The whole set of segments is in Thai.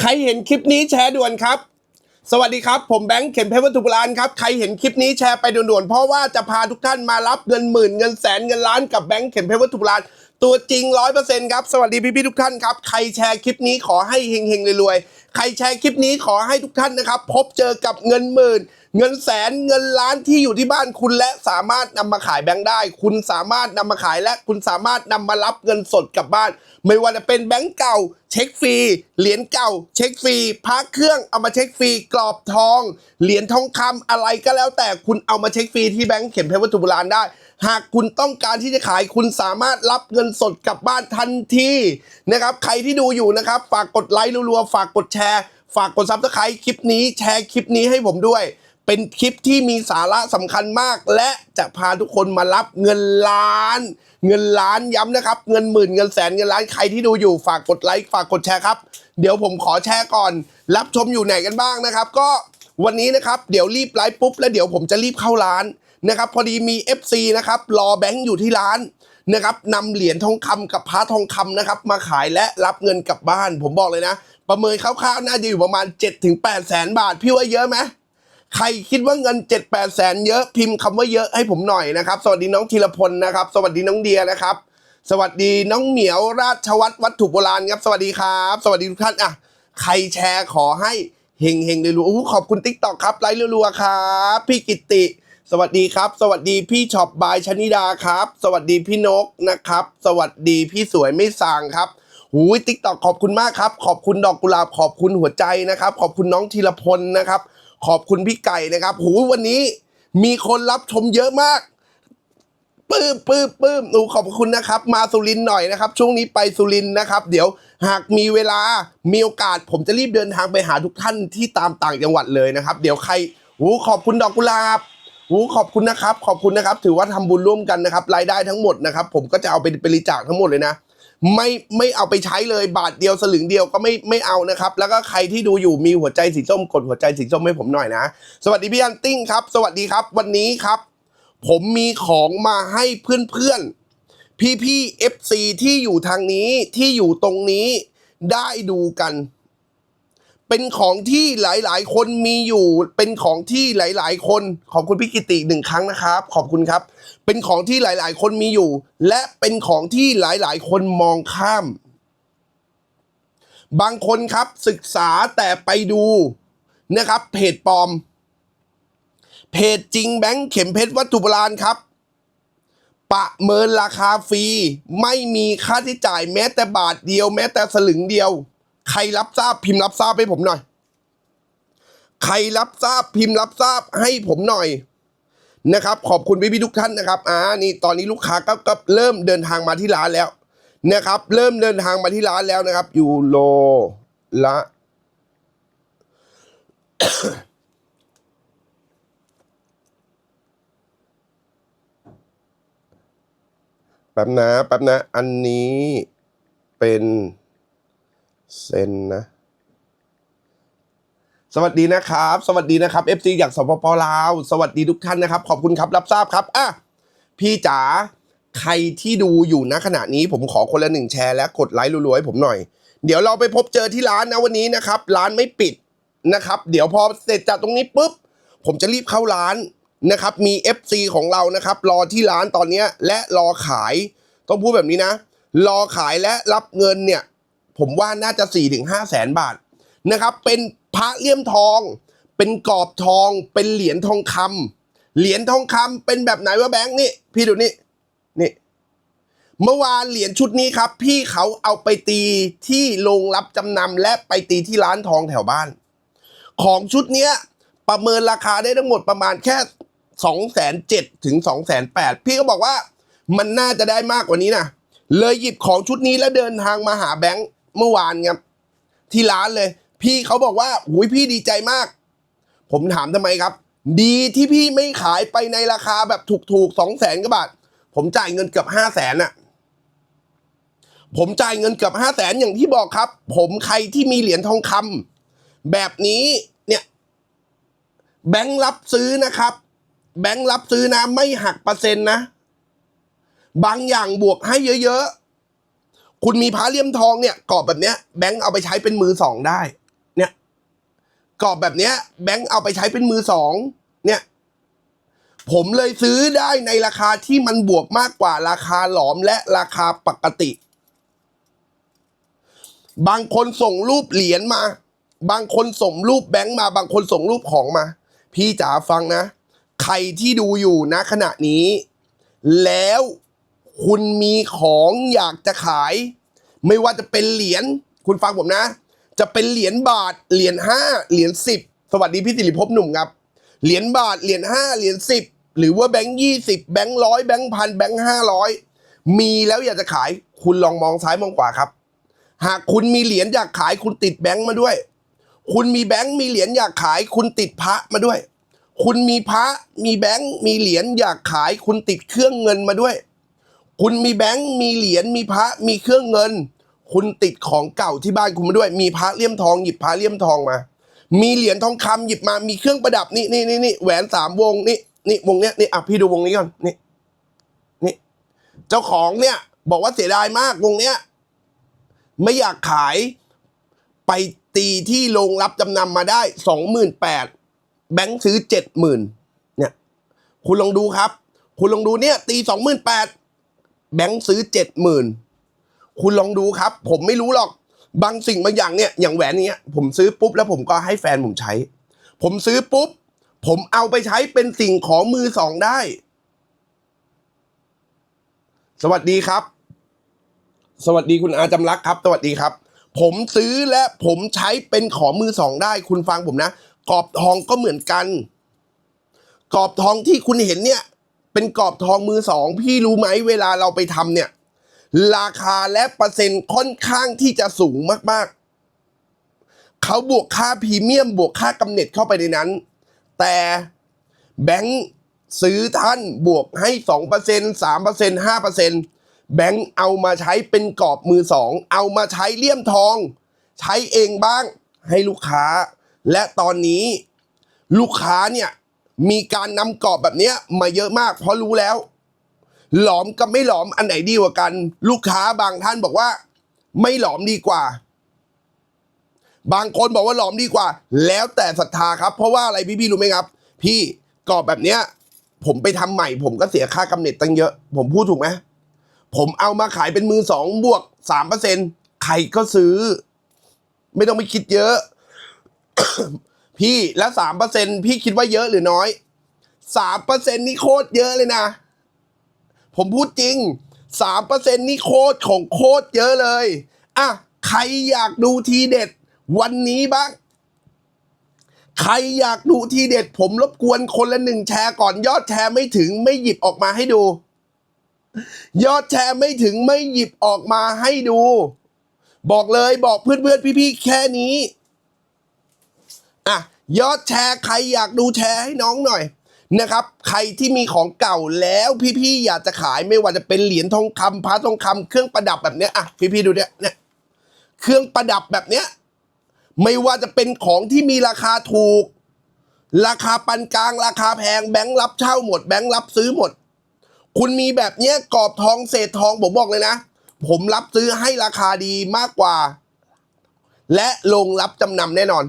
ใครเห็นคลิปนี้แชร์ด่วนครับ สวัสดีครับ ผมแบงค์เข็มเพชรวัตถุโบราณครับ ใครเห็นคลิปนี้แชร์ไปด่วนๆ เพราะว่าจะพาทุกท่านมารับเงินหมื่นเงินแสนเงินล้านกับแบงค์เข็มเพชรวัตถุโบราณตัวจริงร้อยเปอร์เซ็นต์ครับ สวัสดีพี่ๆทุกท่านครับ ใครแชร์คลิปนี้ขอให้เฮงๆรวยๆ ใครแชร์คลิปนี้ขอให้ทุกท่านนะครับ พบเจอกับเงินหมื่น เงินแสนเงินล้านที่อยู่ที่บ้านคุณและสามารถนำมาขายแบงค์ได้ คุณสามารถนำมาขายและคุณสามารถนำมารับเงินสดกลับบ้าน ไม่ว่าจะเป็นแบงค์เก่า เช็คฟรีเหรียญเก่า เช็คฟรีพระเครื่องเอามาเช็คฟรีกรอบทอง เหรียญทองคำอะไรก็แล้วแต่คุณเอามาเช็คฟรีที่แบงค์เข็มเพชรวัตถุโบราณได้หากคุณต้องการที่จะขายคุณสามารถรับเงินสดกลับบ้านทันทีนะครับใครที่ดูอยู่นะครับ ฝากกดไลค์รัวๆฝากกดแชร์ ฝากกดซับสไครต์คลิปนี้แชร์คลิปนี้ให้ผมด้วย เป็นคลิปที่มีสาระสำคัญมาก และจะพาทุกคนมารับเงินล้าน เงินล้านย้ำนะครับ เงินหมื่นเงินแสนเงินล้านใครที่ดูอยู่ฝากกดไลค์ฝากกดแชร์ครับ เดี๋ยวผมขอแชร์ก่อน รับชมอยู่ไหนกันบ้างนะครับ ก็วันนี้นะครับเดี๋ยวรีบไลฟ์ปุ๊บแล้วเดี๋ยวผมจะรีบเข้าร้านนะครับ พอดีมี FC นะครับรอแบงค์อยู่ที่ร้านนะครับนำเหรียญทองคำกับพระทองคำนะครับ มาขายและรับเงินกลับบ้าน ผมบอกเลยนะ ประเมินคร่าวๆน่าจะอยู่ประมาณ 7-8แสนบาทพี่ว่าเยอะไหม ใครคิดว่าเงิน 7 8แสนเยอะพิมพ์คำว่าเยอะให้ผมหน่อยนะครับ สวัสดีน้องธีรพลนะครับ สวัสดีน้องเดียนะครับ สวัสดีน้องเหมียวราชวัตรวัตถุโบราณครับ สวัสดีครับ สวัสดีทุกท่านอะใครแชร์ขอให้เฮงเฮงๆรัวๆอู้ขอบคุณติ๊กต็อกครับไลค์รัวๆครับพี่กิตติ สวัสดีครับ สวัสดีพี่ช็อปบายชนิดาครับ สวัสดีพี่นกนะครับ สวัสดีพี่สวยไม่สางครับหูยติ๊กต็อกขอบคุณมากครับ ขอบคุณดอกกุหลาบขอบคุณหัวใจนะครับ ขอบคุณน้องธีรพลนะครับ ขอบคุณพี่ไก่นะครับหูวันนี้มีคนรับชมเยอะมากปื้มปื้มปื้มหนูขอบคุณนะครับ มาสุรินทร์หน่อยนะครับ ช่วงนี้ไปสุรินทร์นะครับ เดี๋ยวหากมีเวลามีโอกาส ผมจะรีบเดินทางไปหาทุกท่านที่ตามต่างจังหวัดเลยนะครับ เดี๋ยวใครหูขอบคุณดอกกุหลาบหูขอบคุณนะครับ ขอบคุณนะครับ ถือว่าทำบุญร่วมกันนะครับ รายได้ทั้งหมดนะครับ ผมก็จะเอาไปบริจาคทั้งหมดเลยนะ ไม่ไม่เอาไปใช้เลยบาทเดียวสลึงเดียวก็ไม่ไม่เอานะครับ แล้วก็ใครที่ดูอยู่มีหัวใจสีส้มกดหัวใจสีส้มให้ผมหน่อยนะ สวัสดีพี่อันติ้งครับ สวัสดีครับ วันนี้ครับ ผมมีของมาให้เพื่อนๆพี่ๆ FC ที่อยู่ทางนี้ที่อยู่ตรงนี้ได้ดูกัน เป็นของที่หลายๆ คนมีอยู่ เป็นของที่หลาย ๆ คน ขอบคุณพี่กิติหนึ่งครั้งนะครับ ขอบคุณครับ เป็นของที่หลาย ๆ คนมีอยู่ และเป็นของที่หลาย ๆ คนมองข้าม บางคนครับศึกษาแต่ไปดูนะครับเพจปลอม เพจจริงแบงค์เข็มเพชรวัตถุโบราณครับ ประเมินราคาฟรี ไม่มีค่าใช้จ่ายแม้แต่บาทเดียว แม้แต่สลึงเดียว ใครรับทราบพิมพ์รับทราบให้ผมหน่อย ใครรับทราบพิมพ์รับทราบให้ผมหน่อยนะครับ ขอบคุณพี่ๆทุกท่านนะครับอ่านี่ตอนนี้ลูกค้าก็ก็เริ่มเดินทางมาที่ร้านแล้วนะครับ เริ่มเดินทางมาที่ร้านแล้วนะครับยูโรละแป๊บนะแป๊บนะ อันนี้เป็น เซนนะ สวัสดีนะครับ สวัสดีนะครับ FC จากสปปลาว สวัสดีทุกท่านนะครับ ขอบคุณครับ รับทราบครับ อะ พี่จ๋า ใครที่ดูอยู่ณขณะนี้ผมขอคนละหนึ่งแชร์และกดไลค์รัวๆให้ผมหน่อย เดี๋ยวเราไปพบเจอที่ร้านนะวันนี้นะครับ ร้านไม่ปิดนะครับ เดี๋ยวพอเสร็จจากตรงนี้ปุ๊บ ผมจะรีบเข้าร้านนะครับ มี FC ของเรานะครับ รอที่ร้านตอนนี้และรอขาย ต้องพูดแบบนี้นะ รอขายและรับเงินเนี่ย ผมว่าน่าจะ4ี่ถึงห้าแสนบาทนะครับ เป็นพระเลี่ยมทอง เป็นกรอบทอง เป็นเหรียญทองคำเหรียญทองคำเป็นแบบไหนวะแบงค์นี่ พี่ดูนี่นี่เมื่อวานเหรียญชุดนี้ครับ พี่เขาเอาไปตีที่โรงรับจำนำและไปตีที่ร้านทองแถวบ้าน ของชุดเนี้ยประเมินราคาได้ทั้งหมดประมาณแค่สองแสนเจ็ดถึงสองแสนแปดพี่ก็บอกว่ามันน่าจะได้มากกว่านี้นะเลยหยิบของชุดนี้แล้วเดินทางมาหาแบงค์ เมื่อวานครับที่ร้านเลย พี่เขาบอกว่าหุยพี่ดีใจมาก ผมถามทำไมครับ ดีที่พี่ไม่ขายไปในราคาแบบถูกๆสองแสนกว่าบาท ผมจ่ายเงินเกือบห้าแสนอะผมจ่ายเงินเกือบห้าแสนอย่างที่บอกครับ ผมใครที่มีเหรียญทองคำแบบนี้เนี่ยแบงค์รับซื้อนะครับ แบงค์รับซื้อนะไม่หักเปอร์เซ็นต์นะ บางอย่างบวกให้เยอะๆ คุณมีพระเลี่ยมทองเนี่ยกรอบแบบเนี้ยแบงค์เอาไปใช้เป็นมือสองได้ เนี่ยกรอบแบบเนี้ยแบงค์เอาไปใช้เป็นมือสองเนี่ย ผมเลยซื้อได้ในราคาที่มันบวกมากกว่าราคาหลอมและราคาปกติ บางคนส่งรูปเหรียญมา บางคนส่งรูปแบงค์มา บางคนส่งรูปของมา พี่จ๋าฟังนะ ใครที่ดูอยู่นะขณะนี้ แล้ว คุณมีของอยากจะขาย ไม่ว่าจะเป็นเหรียญคุณฟังผมนะ จะเป็นเหรียญบาทเหรียญห้าเหรียญสิบสวัสดีพี่สิริภพหนุ่มครับเหรียญบาทเหรียญห้าเหรียญสิบหรือว่าแบงค์ยี่สิบแบงค์ร้อยแบงค์พันแบงค์ห้าร้อยมีแล้วอยากจะขาย คุณลองมองซ้ายมองขวาครับ หากคุณมีเหรียญอยากขายคุณติดแบงค์มาด้วย คุณมีแบงค์มีเหรียญอยากขาย คุณติดพระมาด้วย คุณมีพระมีแบงค์มีเหรียญอยากขาย คุณติดเครื่องเงินมาด้วย คุณมีแบงค์มีเหรียญมีพระมีเครื่องเงิน คุณติดของเก่าที่บ้านคุณมาด้วย มีพระเลี่ยมทองหยิบพระเลี่ยมทองมา มีเหรียญทองคำหยิบมามีเครื่องประดับนี่นี่นี่นี่แหวนสามวงนี่นี่วงเนี้ยนี่อะพี่ดูวงนี้ก่อนนี่นี่เจ้าของเนี่ยบอกว่าเสียดายมากวงเนี้ยไม่อยากขายไปตีที่โรงรับจำนำมาได้สองหมื่นแปดแบงค์ซื้อเจ็ดหมื่นเนี่ย คุณลองดูครับ คุณลองดูเนี่ย ตีสองหมื่นแปด แบงค์ซื้อเจ็ดหมื่นคุณลองดูครับ ผมไม่รู้หรอก บางสิ่งบางอย่างเนี่ยอย่างแหวนเนี้ยผมซื้อปุ๊บแล้วผมก็ให้แฟนผมใช้ ผมซื้อปุ๊บ ผมเอาไปใช้เป็นสิ่งของมือสองได้ สวัสดีครับ สวัสดีคุณอาจำรักครับ สวัสดีครับ ผมซื้อและผมใช้เป็นของมือสองได้ คุณฟังผมนะกรอบทองก็เหมือนกันกรอบทองที่คุณเห็นเนี่ย เป็นกรอบทองมือสอง พี่รู้ไหมเวลาเราไปทำเนี่ย ราคาและเปอร์เซ็นต์ค่อนข้างที่จะสูงมากๆ เขาบวกค่าพรีเมียม บวกค่ากำเนิดเข้าไปในนั้น แต่แบงค์ซื้อท่านบวกให้สองเปอร์เซ็นสามเปอร์เซ็นห้าเปอร์เซ็นแบงค์เอามาใช้เป็นกรอบมือสอง เอามาใช้เลี่ยมทอง ใช้เองบ้างให้ลูกค้า และตอนนี้ลูกค้าเนี่ย มีการนำกรอบแบบเนี้ยมาเยอะมาก เพราะรู้แล้ว หลอมกับไม่หลอมอันไหนดีกว่ากัน ลูกค้าบางท่านบอกว่า ไม่หลอมดีกว่า บางคนบอกว่าหลอมดีกว่า แล้วแต่ศรัทธาครับ เพราะว่าอะไรพี่พี่ๆรู้ไหมครับ พี่กรอบแบบเนี้ย ผมไปทำใหม่ ผมก็เสียค่ากำเนิดตั้งเยอะ ผมพูดถูกไหมผมเอามาขายเป็นมือสองบวกสามเปอร์เซ็นใครก็ซื้อ ไม่ต้องไปคิดเยอะ พี่แล้วสามเปอร์เซ็นพี่คิดว่าเยอะหรือน้อยสามเปอร์เซ็นนี่โคตรเยอะเลยนะ ผมพูดจริงสามเปอร์เซ็นนี่โคตรของโคตรเยอะเลยอะใครอยากดูทีเด็ด วันนี้บ้าง ใครอยากดูทีเด็ด ผมรบกวนคนละหนึ่งแชร์ก่อนยอดแชร์ไม่ถึงไม่หยิบออกมาให้ดู ยอดแชร์ไม่ถึงไม่หยิบออกมาให้ดู บอกเลยบอกเพื่อนๆพี่ๆแค่นี้ อะยอดแชร์ใครอยากดูแชร์ให้น้องหน่อยนะครับ ใครที่มีของเก่าแล้วพี่ๆอยากจะขายไม่ว่าจะเป็นเหรียญทองคำพระทองคำเครื่องประดับแบบเนี้ยอะพี่ๆดูเนี่ยเนี่ยเครื่องประดับแบบเนี้ยไม่ว่าจะเป็นของที่มีราคาถูก ราคาปานกลาง ราคาแพงแบงค์รับเช่าหมดแบงค์รับซื้อหมด คุณมีแบบเนี้ยกรอบทองเศษทองผมบอกเลยนะ ผมรับซื้อให้ราคาดีมากกว่า และลงรับจำนำแน่นอน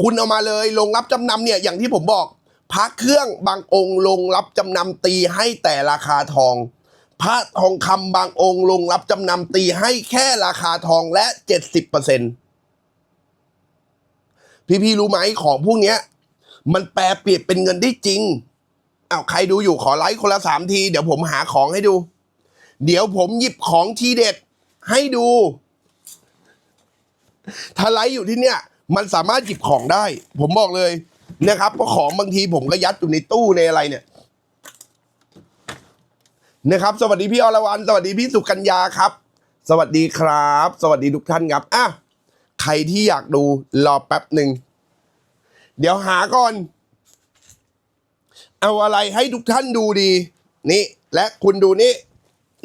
คุณเอามาเลยลงรับจำนำเนี่ยอย่างที่ผมบอกพระเครื่องบางองค์ลงรับจำนำตีให้แต่ราคาทอง พระทองคำบางองค์ลงรับจำนำตีให้แค่ราคาทองและเจ็ดสิบเปอร์เซ็นพี่ๆรู้ไหมของพวกเนี้ย มันแปลเปลี่ยนเป็นเงินได้จริงอ้าวใครดูอยู่ขอไลค์คนละสามที เดี๋ยวผมหาของให้ดู เดี๋ยวผมหยิบของทีเด็ดให้ดูถ้าไลฟ์อยู่ที่เนี่ย มันสามารถหยิบของได้ ผมบอกเลยนะครับเพราะของบางทีผมก็ยัดอยู่ในตู้ในอะไรเนี่ยนะครับ สวัสดีพี่อรวรรณสวัสดีพี่สุกัญญาครับ สวัสดีครับ สวัสดีทุกท่านครับอะใครที่อยากดูรอแป๊บหนึ่งเดี๋ยวหาก่อน เอาอะไรให้ทุกท่านดูดีนี่และคุณดูนี่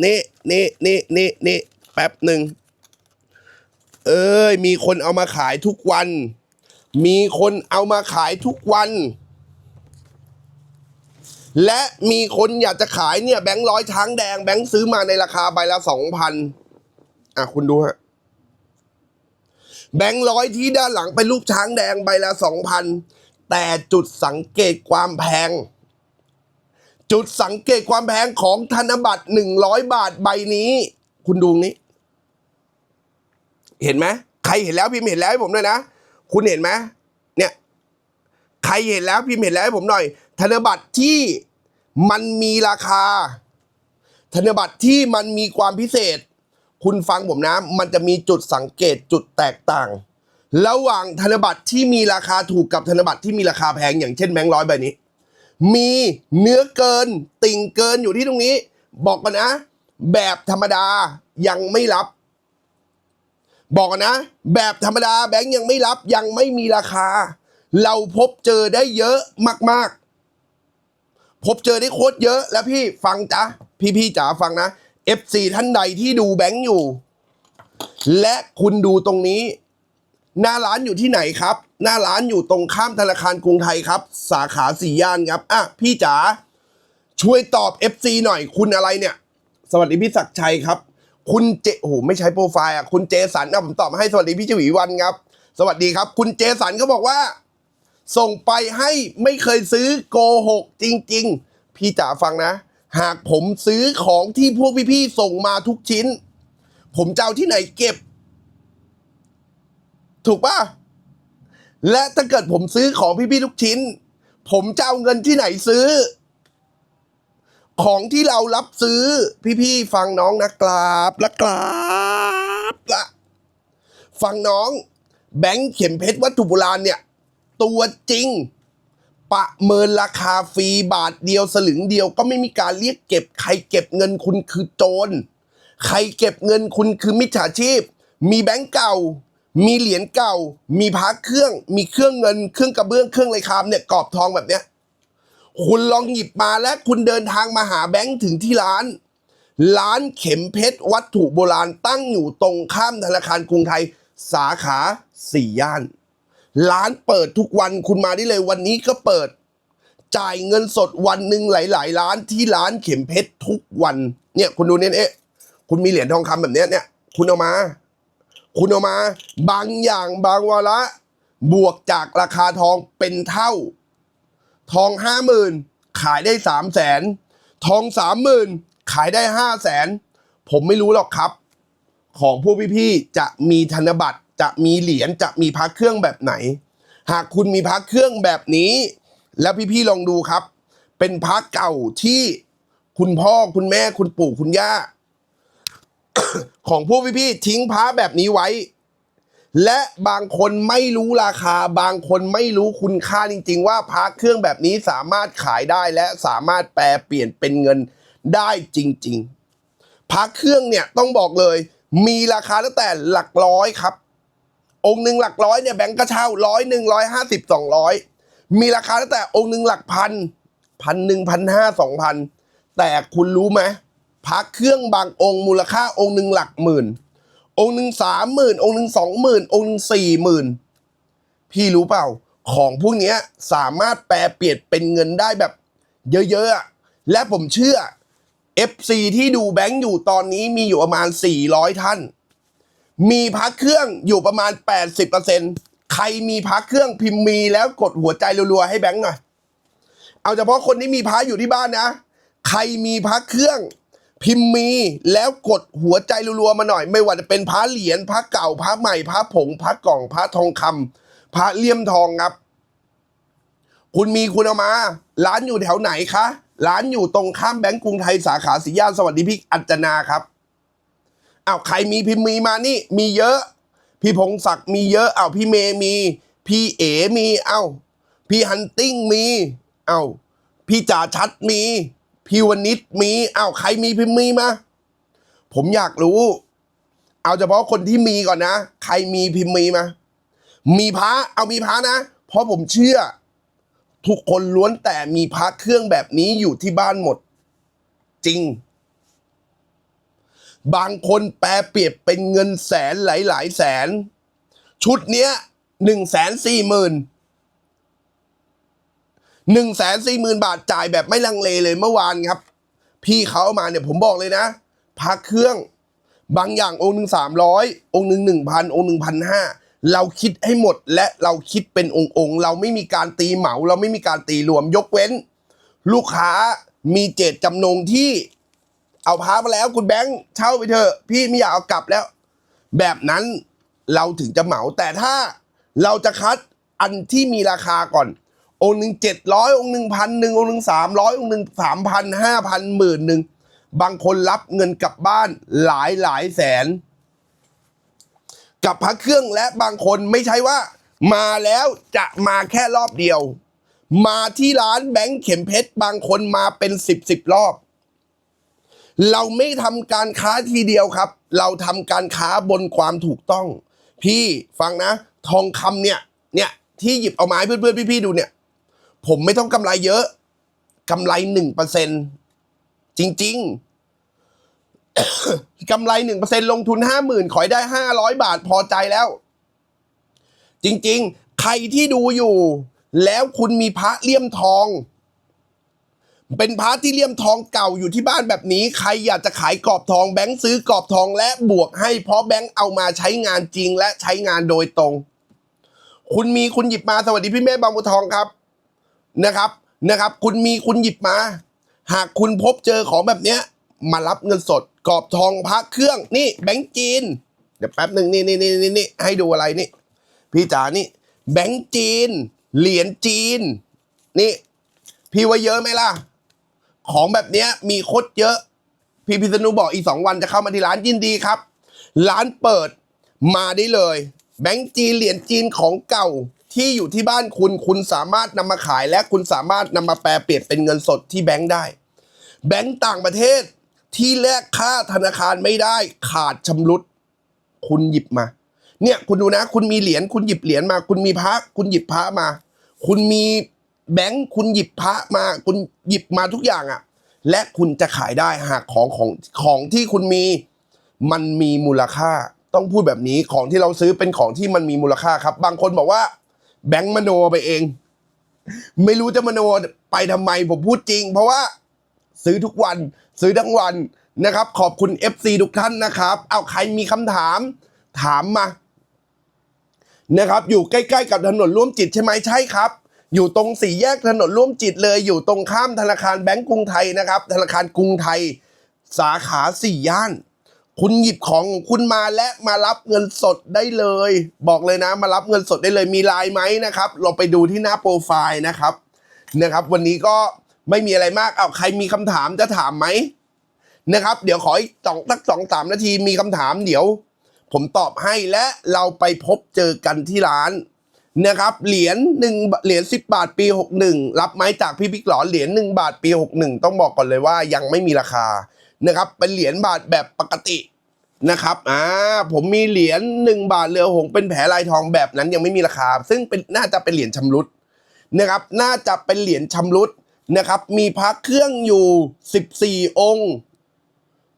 นี่นี่นี่นี่นี่แป๊บหนึ่ง เอ้ยมีคนเอามาขายทุกวัน มีคนเอามาขายทุกวัน และมีคนอยากจะขายเนี่ยแบงค์ร้อยช้างแดงแบงค์ซื้อมาในราคาใบละสองพันอะคุณดูฮะแบงค์ร้อยที่ด้านหลังเป็นรูปช้างแดงใบละสองพันแต่จุดสังเกตความแพง จุดสังเกตความแพงของธนบัตรหนึ่งร้อยบาทใบนี้ คุณดูนี้ เห็นไหมใครเห็นแล้วพิมพ์เห็นแล้วให้ผมด้วยนะ คุณเห็นไหมเนี่ยใครเห็นแล้วพิมพ์เห็นแล้วให้ผมหน่อย ธนบัตรที่มันมีราคา ธนบัตรที่มันมีความพิเศษ คุณฟังผมนะ มันจะมีจุดสังเกตจุดแตกต่าง ระหว่างธนบัตรที่มีราคาถูกกับธนบัตรที่มีราคาแพงอย่างเช่นแบงค์ร้อยใบนี้ มีเนื้อเกินติ่งเกินอยู่ที่ตรงนี้ บอกกันนะ แบบธรรมดายังไม่รับ บอกนะ แบบธรรมดาแบงค์ยังไม่รับยังไม่มีราคา เราพบเจอได้เยอะมาก ๆ พบเจอได้โคตรเยอะแล้วพี่ฟังจ้ะพี่พี่ๆจ๋าฟังนะ FC ท่านใดที่ดูแบงค์อยู่ และคุณดูตรงนี้ หน้าร้านอยู่ที่ไหนครับ หน้าร้านอยู่ตรงข้ามธนาคารกรุงไทยครับ สาขาสี่ย่านครับอะพี่จ๋าช่วยตอบ FC หน่อยคุณอะไรเนี่ย สวัสดีพี่ศักดิ์ชัยครับ คุณเจโอ้โหไม่ใช้โปรไฟล์อะคุณเจสันอะผมตอบมาให้สวัสดีพี่ชวีวันครับ สวัสดีครับ คุณเจสันเขาบอกว่า ส่งไปให้ไม่เคยซื้อโกหกจริง ๆ พี่จ๋าฟังนะ หากผมซื้อของที่พวกพี่ๆส่งมาทุกชิ้น ผมจะเอาที่ไหนเก็บ ถูกป่ะและถ้าเกิดผมซื้อของพี่ๆทุกชิ้น ผมจะเอาเงินที่ไหนซื้อ ของที่เรารับซื้อพี่ๆฟังน้องนะกราบและกราบละฟังน้อง แบงค์เข็มเพชรวัตถุโบราณเนี่ย ตัวจริง ประเมินราคาฟรีบาทเดียวสลึงเดียวก็ไม่มีการเรียกเก็บ ใครเก็บเงินคุณคือโจรใครเก็บเงินคุณคือมิจฉาชีพ มีแบงก์เก่า มีเหรียญเก่า มีพักเครื่อง มีเครื่องเงิน เครื่องกระเบื้อง เครื่องไรคามเนี่ยกรอบทองแบบเนี้ย คุณลองหยิบมาและคุณเดินทางมาหาแบงค์ถึงที่ร้าน ร้านเข็มเพชรวัตถุโบราณตั้งอยู่ตรงข้ามธนาคารกรุงไทยสาขาสี่ย่าน ร้านเปิดทุกวันคุณมาได้เลยวันนี้ก็เปิด จ่ายเงินสดวันหนึ่งหลายๆล้านที่ร้านเข็มเพชรทุกวัน เนี่ยคุณดูเนี่ยเอ๊ะคุณมีเหรียญทองคำแบบเนี้ยเนี่ย คุณเอามา คุณเอามา บางอย่างบางวาระบวกจากราคาทองเป็นเท่า ทองห้าหมื่นขายได้สามแสนทองสามหมื่นขายได้ห้าแสนผมไม่รู้หรอกครับ ของผู้พี่ๆจะมีธนบัตรจะมีเหรียญจะมีพักเครื่องแบบไหน หากคุณมีพักเครื่องแบบนี้ แล้วพี่ๆลองดูครับ เป็นพักเก่าที่คุณพ่อคุณแม่คุณปู่คุณย่า ของผู้พี่ๆทิ้งพระแบบนี้ไว้ และบางคนไม่รู้ราคา บางคนไม่รู้คุณค่าจริง ๆ ว่าพระเครื่องแบบนี้สามารถขายได้และสามารถแปลเปลี่ยนเป็นเงินได้จริง ๆพระเครื่องเนี่ยต้องบอกเลย มีราคาตั้งแต่หลักร้อยครับ องค์หนึ่งหลักร้อยเนี่ยแบงก์ก็เช่าร้อยหนึ่งร้อยห้าสิบสองร้อยมีราคาตั้งแต่องค์หนึ่งหลักพันพันหนึ่งพันห้าสองพันแต่คุณรู้ไหมพระเครื่องบางองค์มูลค่าองค์หนึ่งหลักหมื่น องค์หนึ่งสามหมื่นองค์หนึ่งสองหมื่นองค์หนึ่งสี่หมื่นพี่รู้เปล่า ของพวกนี้สามารถแปลเปลี่ยนเป็นเงินได้แบบ เยอะๆ และผมเชื่อ FC ที่ดูแบงค์อยู่ตอนนี้มีอยู่ประมาณ 400 ท่าน มีพักเครื่องอยู่ประมาณ 80%ใครมีพักเครื่องพิมพ์มีแล้วกดหัวใจรัวๆให้แบงค์หน่อย เอาเฉพาะคนที่มีพระอยู่ที่บ้านนะ ใครมีพระเครื่อง พิมพ์มีแล้วกดหัวใจรัวๆมาหน่อย ไม่ว่าจะเป็นพระเหรียญพระเก่าพระใหม่พระผงพระกล่องพระทองคำพระเลี่ยมทองครับ คุณมีคุณเอามา ร้านอยู่แถวไหนคะร้านอยู่ตรงข้ามแบงก์กรุงไทยสาขาสีย่านสวัสดีพี่อัจนาครับอ้าวใครมีพิมพ์มีมานี่ มีเยอะ พี่พงศักดิ์มีเยอะอ้าวพี่เมย์มี พี่เอ๋มีเอ้าพี่ฮันติ้งมีเอ้าพี่จ่าชัดมี พี่วนิดมีเอ้าใครมีพิมพ์มีมาผมอยากรู้ เอาเฉพาะคนที่มีก่อนนะ ใครมีพิมพ์มีมามีพระเอามีพระนะ เพราะผมเชื่อ ทุกคนล้วนแต่มีพระเครื่องแบบนี้อยู่ที่บ้านหมด จริง บางคนแปลเปรียบเป็นเงินแสนหลายๆแสน ชุดเนี้ยหนึ่งแสนสี่หมื่น หนึ่งแสนสี่หมื่นบาทจ่ายแบบไม่ลังเลเลยเมื่อวานครับ พี่เขามาเนี่ยผมบอกเลยนะพระเครื่องบางอย่างองค์หนึ่งสามร้อยองค์หนึ่งหนึ่งพันองค์หนึ่งพันห้าเราคิดให้หมดและเราคิดเป็นองค์องค์เราไม่มีการตีเหมา เราไม่มีการตีรวมยกเว้น ลูกค้ามีเจตจำนงที่เอาพามาแล้วคุณแบงค์เช่าไปเถอะ พี่ไม่อยากเอากลับแล้ว แบบนั้นเราถึงจะเหมาแต่ถ้าเราจะคัดอันที่มีราคาก่อน องค์หนึ่งเจ็ดร้อยองค์หนึ่งพันหนึ่งองค์หนึ่งสามร้อยองค์หนึ่งสามพันห้าพันหมื่นหนึ่งบางคนรับเงินกลับบ้านหลายหลายแสน กับพระเครื่องและบางคนไม่ใช่ว่า มาแล้วจะมาแค่รอบเดียว มาที่ร้านแบงค์เข็มเพชรบางคนมาเป็นสิบสิบรอบ เราไม่ทำการค้าทีเดียวครับ เราทำการค้าบนความถูกต้อง พี่ฟังนะ ทองคำเนี่ยเนี่ยที่หยิบเอาไม้เพื่อนๆพี่ๆดูเนี่ย ผมไม่ต้องกำไรเยอะกำไรหนึ่งเปอร์เซ็นจริง ๆกำไรหนึ่งเปอร์เซ็นลงทุนห้าหมื่นขอยได้ห้าร้อยบาทพอใจแล้ว จริง ๆ ใครที่ดูอยู่ แล้วคุณมีพระเลี่ยมทอง เป็นพระที่เลี่ยมทองเก่าอยู่ที่บ้านแบบนี้ ใครอยากจะขายกรอบทองแบงค์ซื้อกรอบทองและบวกให้เพราะแบงค์เอามาใช้งานจริงและใช้งานโดยตรง คุณมีคุณหยิบมาสวัสดีพี่เมฆบางบัวทองครับ นะครับนะครับ คุณมีคุณหยิบมา หากคุณพบเจอของแบบเนี้ยมารับเงินสดกรอบทองพระเครื่องนี่แบงค์จีน เดี๋ยวแป๊บหนึ่งนี่นี่นี่นี่นี่ให้ดูอะไรนี่ พี่จ๋านี่ แบงค์จีน เหรียญจีน นี่ พี่ว่าเยอะไหมล่ะ ของแบบเนี้ยมีโคตรเยอะ พี่พิษณุบอกอีกสองวันจะเข้ามาที่ร้านยินดีครับ ร้านเปิดมาได้เลย แบงก์จีนเหรียญจีนของเก่า ที่อยู่ที่บ้านคุณคุณสามารถนำมาขายและคุณสามารถนำมาแปลเปลี่ยนเป็นเงินสดที่แบงก์ได้ แบงก์ต่างประเทศที่แลกค่าธนาคารไม่ได้ขาดชำรุด คุณหยิบมา เนี่ยคุณดูนะ คุณมีเหรียญคุณหยิบเหรียญมา คุณมีพระคุณหยิบพระมา คุณมีแบงค์คุณหยิบพระมา คุณหยิบมาทุกอย่างอะ่ะ และคุณจะขายได้หากของของของที่คุณมีมันมีมูลค่า ต้องพูดแบบนี้ของที่เราซื้อเป็นของที่มันมีมูลค่าครับ บางคนบอกว่า แบงค์มโนไปเอง ไม่รู้จะมโนไปทำไมผมพูดจริง เพราะว่าซื้อทุกวันซื้อทั้งวันนะครับ ขอบคุณ FC ทุกท่านนะครับ เอาใครมีคำถามถามมา นะครับ อยู่ใกล้ ๆ กับถนนร่วมจิตใช่ไหมใช่ครับ อยู่ตรงสี่แยกถนนร่วมจิตเลย อยู่ตรงข้ามธนาคารแบงก์กรุงไทยนะครับ ธนาคารกรุงไทย สาขาสี่ย่าน คุณหยิบของของคุณมาและมารับเงินสดได้เลย บอกเลยนะ มารับเงินสดได้เลยมีไลน์ไหมนะครับลองไปดูที่หน้าโปรไฟล์นะครับนะครับ วันนี้ก็ไม่มีอะไรมากเอาใครมีคำถามจะถามไหมนะครับ เดี๋ยวขออีกสองสักสองสามนาทีมีคำถามเดี๋ยว ผมตอบให้และเราไปพบเจอกันที่ร้านนะครับเหรียญหนึ่งเหรียญสิบบาทปีหกหนึ่งรับไหมจากพี่บิ๊กหลอนเหรียญหนึ่งบาทปีหกหนึ่งต้องบอกก่อนเลยว่ายังไม่มีราคา นะครับเป็นเหรียญบาทแบบปกตินะครับอ่าผมมีเหรียญหนึ่งบาทเรือหงเป็นแผลลายทองแบบนั้นยังไม่มีราคา ซึ่งเป็นน่าจะเป็นเหรียญชำรุดนะครับน่าจะเป็นเหรียญชำรุดนะครับ มีพระเครื่องอยู่สิบสี่องค์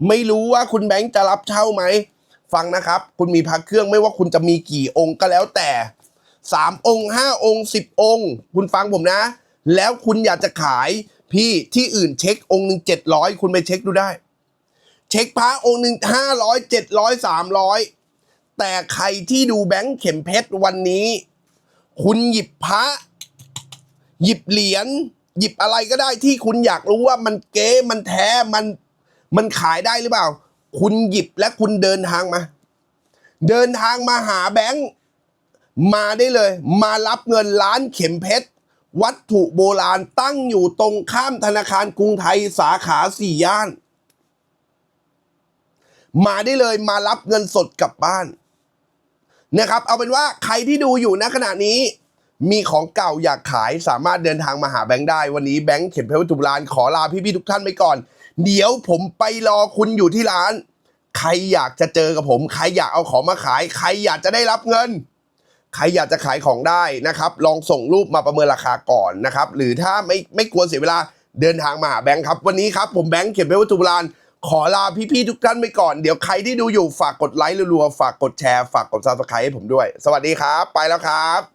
ไม่รู้ว่าคุณแบงค์จะรับเช่าไหมฟังนะครับ คุณมีพระเครื่องไม่ว่าคุณจะมีกี่องค์ก็แล้วแต่สามองค์ห้าองค์สิบองค์ คุณฟังผมนะ แล้วคุณอยากจะขายพี่ที่อื่นเช็คองค์หนึ่งเจ็ดร้อยคุณไปเช็คดูได้ เช็คพระองค์หนึ่งห้าร้อยเจ็ดร้อยสามร้อยแต่ใครที่ดูแบงค์เข็มเพชรวันนี้ คุณหยิบพระ หยิบเหรียญหยิบอะไรก็ได้ที่คุณอยากรู้ว่ามันเก๊มันแท้มันมันขายได้หรือเปล่า คุณหยิบและคุณเดินทางมา เดินทางมาหาแบงค์มาได้เลย มารับเงินล้านเข็มเพชรวัตถุโบราณตั้งอยู่ตรงข้ามธนาคารกรุงไทยสาขาสี่ย่าน มาได้เลยมารับเงินสดกลับบ้านนะครับ เอาเป็นว่าใครที่ดูอยู่ณขณะนี้ มีของเก่าอยากขายสามารถเดินทางมาหาแบงค์ได้ วันนี้แบงค์เข็มเพชรวัตถุบราณขอลาพี่ๆทุกท่านไปก่อน เดี๋ยวผมไปรอคุณอยู่ที่ร้าน ใครอยากจะเจอกับผม ใครอยากเอาของมาขาย ใครอยากจะได้รับเงิน ใครอยากจะขายของได้นะครับ ลองส่งรูปมาประเมินราคาก่อนนะครับ หรือถ้าไม่ไม่กลัวเสียเวลาเดินทางมาหาแบงค์ครับ วันนี้ครับผมแบงค์เข็มเพชรวัตถุบราณ ขอลาพี่ๆทุกท่านไปก่อน เดี๋ยวใครที่ดูอยู่ฝากกดไลค์รัวๆ ฝากกดแชร์ ฝากกดซับสไครต์ให้ผมด้วย สวัสดีครับ ไปแล้วครับ